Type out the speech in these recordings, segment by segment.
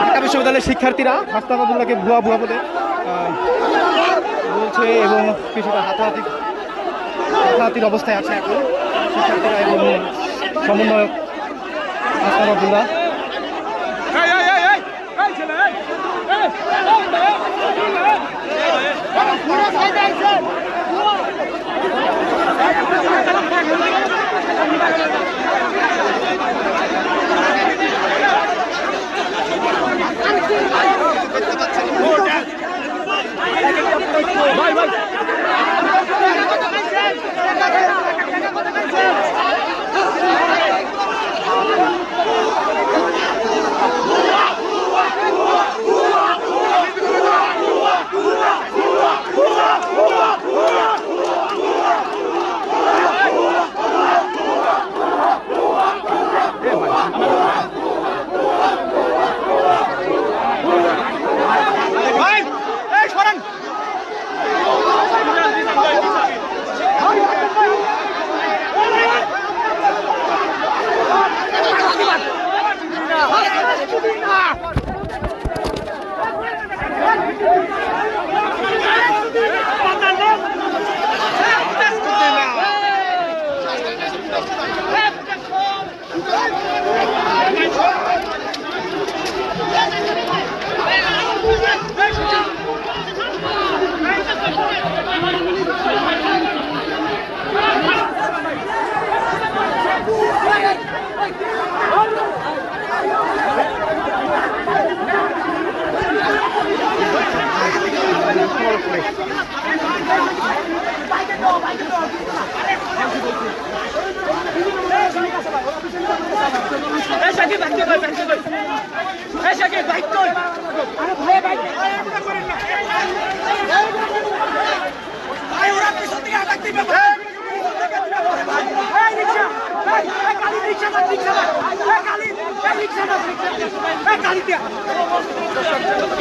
ঢাকা বিশ্ববিদ্যালয়ের শিক্ষার্থীরা হাসপাতালকে ভুয়া ভুয়া বলে বলছে এবং কিছুটা হাতাহাতি হাতাহাতির অবস্থায় আছে এখন শিক্ষার্থীরা এবং সমন্বয়ক হাস্তান আবদুল্লাহ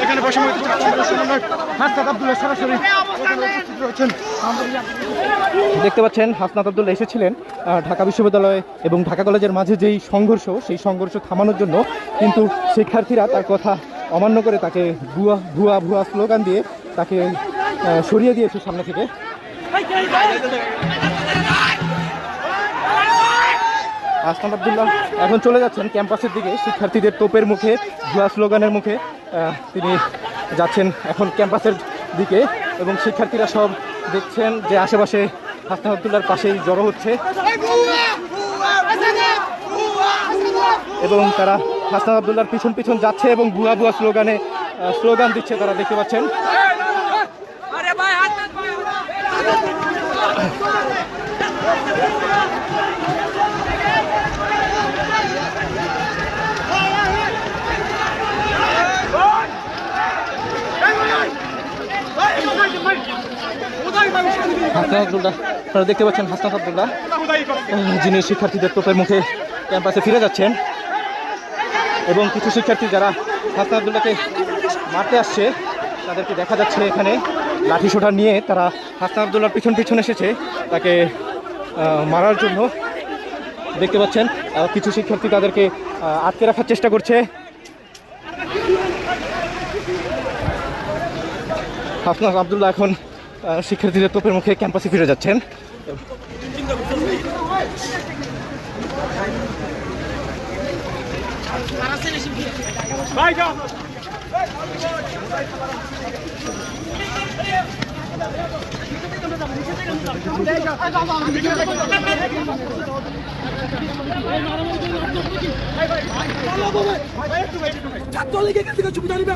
এখানে সমন্বয়ক হাসনাত আবদুল্লাহ সরাসরি। দেখতে পাচ্ছেন হাসনাত আবদুল্লাহ এসেছিলেন ঢাকা বিশ্ববিদ্যালয় এবং ঢাকা কলেজের মাঝে যেই সংঘর্ষ, সেই সংঘর্ষ থামানোর জন্য, কিন্তু শিক্ষার্থীরা তার কথা অমান্য করে তাকে ভুয়া ভুয়া ভুয়া স্লোগান দিয়ে তাকে সরিয়ে দিয়েছে সামনে থেকে। হাসনাত আবদুল্লাহ এখন চলে যাচ্ছেন ক্যাম্পাসের দিকে, শিক্ষার্থীদের তোপের মুখে, ভুয়া স্লোগানের মুখে তিনি যাচ্ছেন এখন ক্যাম্পাসের দিকে। এবং শিক্ষার্থীরা সব দেখছেন যে আশেপাশে হাসনাত আবদুল্লার পাশেই জড়ো হচ্ছে। এবং তারা হাসনাত আবদুল্লার পিছন পিছন যাচ্ছে এবং বুয়া ভুয়া স্লোগানে স্লোগান দিচ্ছে তারা দেখতে পাচ্ছেন। হাসনাত আপনারা দেখতে পাচ্ছেন হাসনাত আবদুল্লাহ। যিনি শিক্ষার্থীদের তোপের মুখে ক্যাম্পাসে ফিরে যাচ্ছেন। এবং কিছু শিক্ষার্থী যারা হাসনাত আবদুল্লাহকে মারতে আসছে, তাদেরকে দেখা যাচ্ছে এখানে। লাঠি সোটা নিয়ে তারা হাসনাত আবদুল্লাহর পিছন পিছন এসেছে। তাকে মারার জন্য দেখতে পাচ্ছেন। কিছু শিক্ষার্থী তাদেরকে আটকে রাখার চেষ্টা করছে। হাসনাত আবদুল্লাহ এখন শিক্ষার্থীদের তোপের মুখে ক্যাম্পাসে ফিরে যাচ্ছেন। ছাত্রলীগের কাছ থেকে সুবিধা নিবে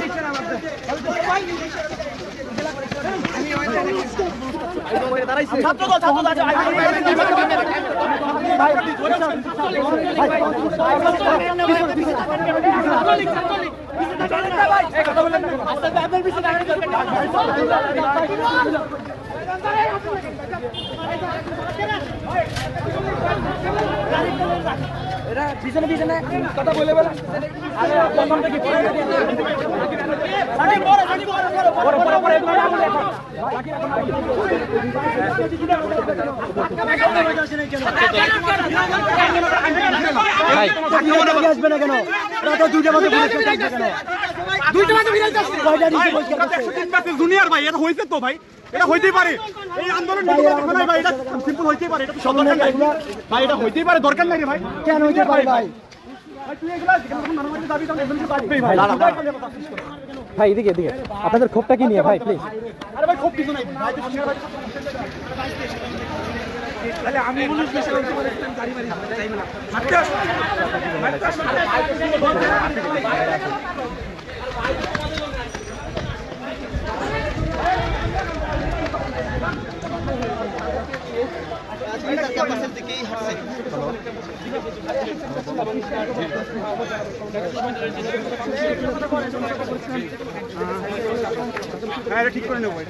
একটু ভাই পিছনে পিছনে কথা বলে বলে প্রথম থেকে আসবে না কেন রাত দুইটা বাজে দুইটা বাজে কয়টা জুনিয়র ভাই এটা হয়েছে তো ভাই এটা হইতেই পারে। এই আন্দোলন না ভাই এটা সিম্পল হইতেই পারে এটা নাই। ভাই এটা হইতেই পারে দরকার নাই রে ভাই। কেন হইতে পারে ভাই? ভাই এদিকে এদিকে। আপনাদের ক্ষোভটা কি নিয়ে ভাই প্লিজ আরে ভাই খুব কিছু নাই। ভাই তুই বসে ভাই তাহলে আমি পুলিশ বেশি হইতে পারে গাড়ি মারি চাইবে না মারতে আসো মারতে আসো হ্যাঁ। এটা ঠিক করে নেব ভাই